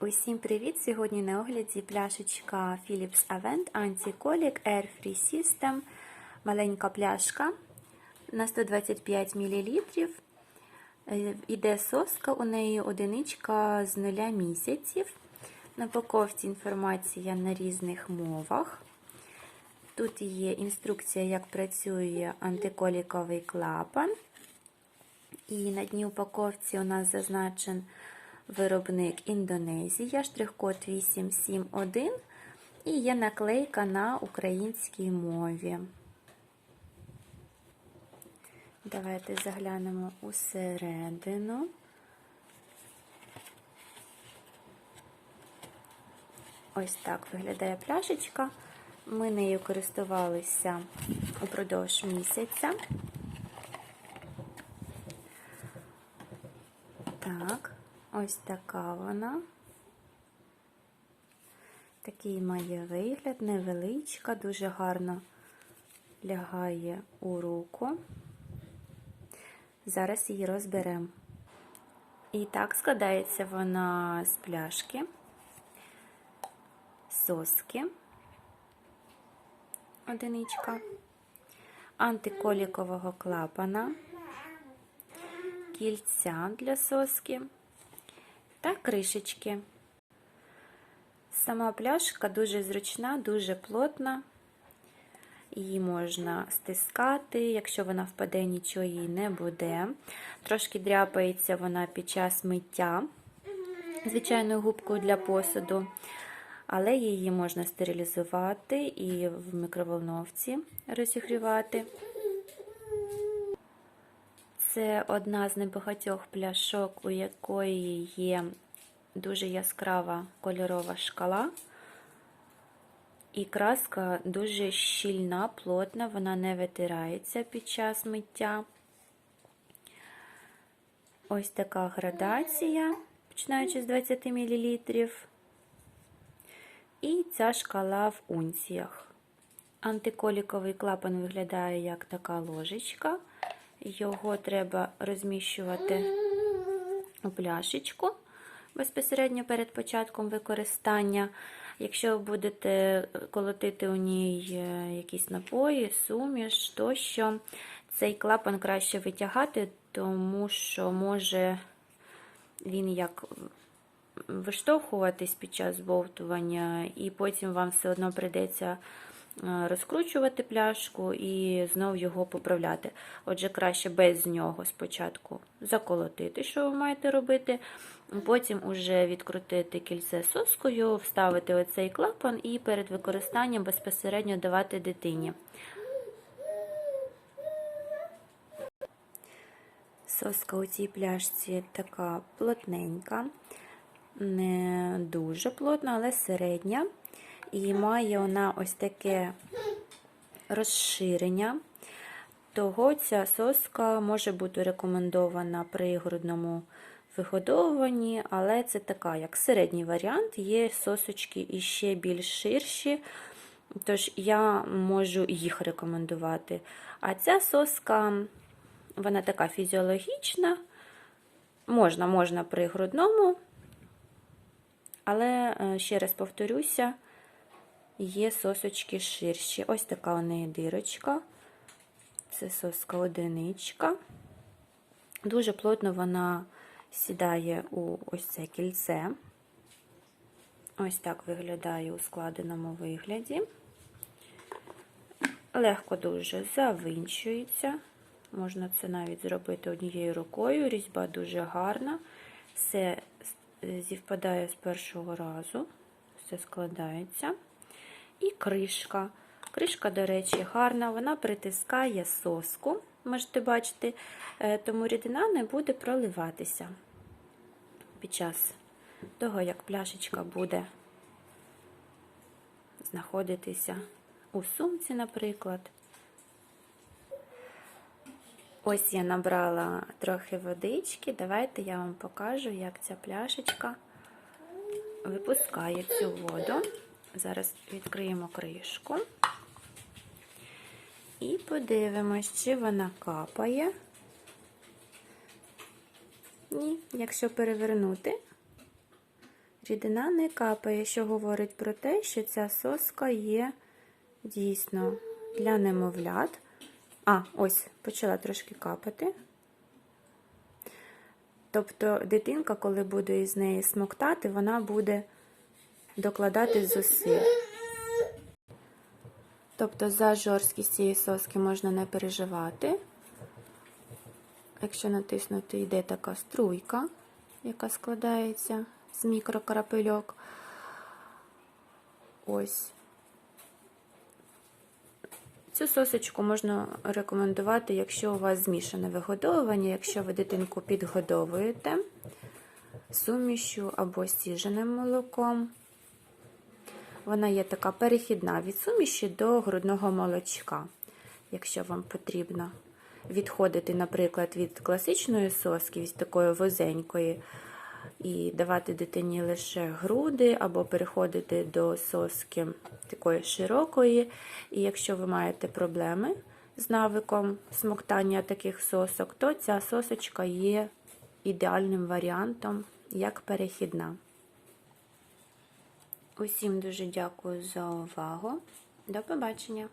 Усім привіт! Сьогодні на огляді пляшечка Philips Avent Anti-Colic Air Free System. Маленька пляшка на 125 мл. Е, Іде соска, у неї одиничка з нуля місяців. На упаковці інформація на різних мовах. Тут є інструкція, як працює антиколіковий клапан. І на дні упаковці у нас зазначен виробник Індонезія, штрих-код 871 і є наклейка на українській мові. Давайте заглянемо усередину. Ось так виглядає пляшечка. Ми нею користувалися упродовж місяця. Так, ось така вона. Такий має вигляд, невеличка, дуже гарно лягає у руку. Зараз її розберемо. І так складається вона з пляшки, соски, одиничка, антиколікового клапана кільця для соски та кришечки. Сама пляшка дуже зручна, дуже плотна. Її можна стискати, якщо вона впаде, нічого їй не буде. Трошки дряпається вона під час миття звичайною губкою для посуду, але її можна стерилізувати і в мікроволновці розігрівати. Це одна з небагатьох пляшок, у якої є дуже яскрава кольорова шкала. І краска дуже щільна, плотна, вона не витирається під час миття. Ось така градація, починаючи з 20 мл. І ця шкала в унціях. Антиколіковий клапан виглядає як така ложечка. Його треба розміщувати у пляшечку безпосередньо перед початком використання. Якщо ви будете колотити у ній якісь напої, суміш, тощо цей клапан краще витягати, тому що може він як виштовхуватись під час збовтування, і потім вам все одно прийдеться розкручувати пляшку і знову його поправляти. Отже, краще без нього спочатку заколотити, що ви маєте робити. Потім уже відкрутити кільце соскою, вставити оцей клапан і перед використанням безпосередньо давати дитині. Соска у цій пляшці така плотненька, не дуже плотна, але середня. І має вона ось таке розширення. Того ця соска може бути рекомендована при грудному вигодовуванні, але це така, як середній варіант, є сосочки іще більш ширші, тож я можу їх рекомендувати. А ця соска, вона така фізіологічна, можна, можна при грудному, але, ще раз повторюся, є сосочки ширші. Ось така у неї дирочка. Це соска одиничка. Дуже плотно вона сідає у ось це кільце. Ось так виглядає у складеному вигляді. Легко дуже завинчується. Можна це навіть зробити однією рукою. Різьба дуже гарна. Все зівпадає з першого разу, все складається. І кришка. Кришка, до речі, гарна, вона притискає соску, можете бачити, тому рідина не буде проливатися під час того, як пляшечка буде знаходитися у сумці, наприклад. Ось я набрала трохи водички. Давайте я вам покажу, як ця пляшечка випускає цю воду. Зараз відкриємо кришку і подивимось, чи вона капає. Ні, якщо перевернути, Рідина не капає, що говорить про те, що ця соска є дійсно для немовлят. А, ось, почала трошки капати. Тобто дитинка, коли буде із неї смоктати, вона буде докладати зусиль. Тобто за жорсткість цієї соски можна не переживати. Якщо натиснути, йде така струйка, яка складається з мікрокрапельок. Ось. Цю сосочку можна рекомендувати, якщо у вас змішане вигодовування, якщо ви дитинку підгодовуєте сумішю або стіженим молоком. Вона є така перехідна від суміші до грудного молочка, якщо вам потрібно відходити, наприклад, від класичної соски, від такої возенької, і давати дитині лише груди, або переходити до соски такої широкої. І якщо ви маєте проблеми з навиком смоктання таких сосок, то ця сосочка є ідеальним варіантом як перехідна. Усім дуже дякую за увагу. До побачення!